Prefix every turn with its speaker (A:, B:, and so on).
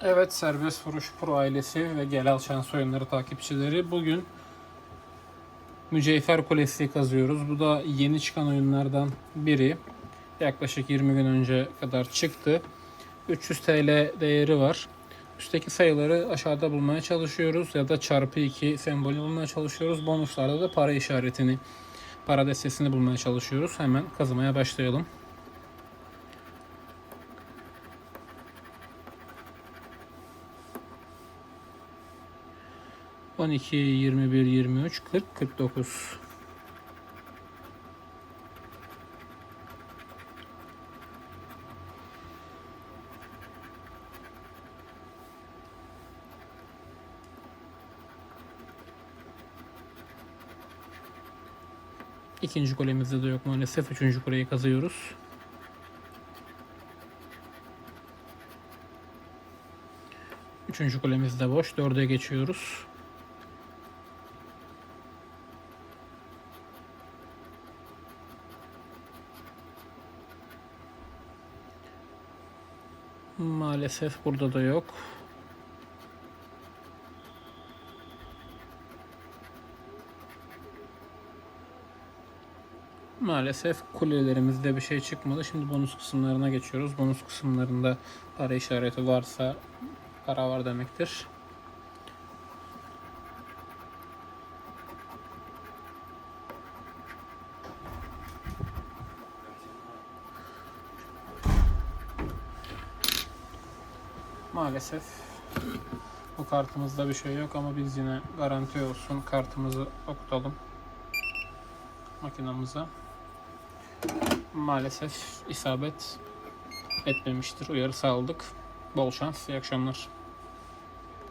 A: Evet Serbest Vuruş Pro ailesi ve Gelal Şans oyunları takipçileri bugün Mücevher Kulesi kazıyoruz. Bu da yeni çıkan oyunlardan biri. Yaklaşık 20 gün önce kadar çıktı. 300 TL değeri var. Üstteki sayıları aşağıda bulmaya çalışıyoruz ya da çarpı 2 sembolü bulmaya çalışıyoruz. Bonuslarda da para işaretini, para destesini bulmaya çalışıyoruz. Hemen kazımaya başlayalım. 12, 21, 23, 40, 49. İkinci kulemizde de yok maalesef. Üçüncü kuleyi kazıyoruz. Üçüncü kulemiz de boş. Dörde geçiyoruz. Maalesef burada da yok. Maalesef kulelerimizde bir şey çıkmadı. Şimdi bonus kısımlarına geçiyoruz. Bonus kısımlarında para işareti varsa para var demektir. Maalesef bu kartımızda bir şey yok ama biz yine garanti olsun kartımızı okutalım makinamıza. Maalesef isabet etmemiştir. Uyarı aldık. Bol şans, iyi akşamlar.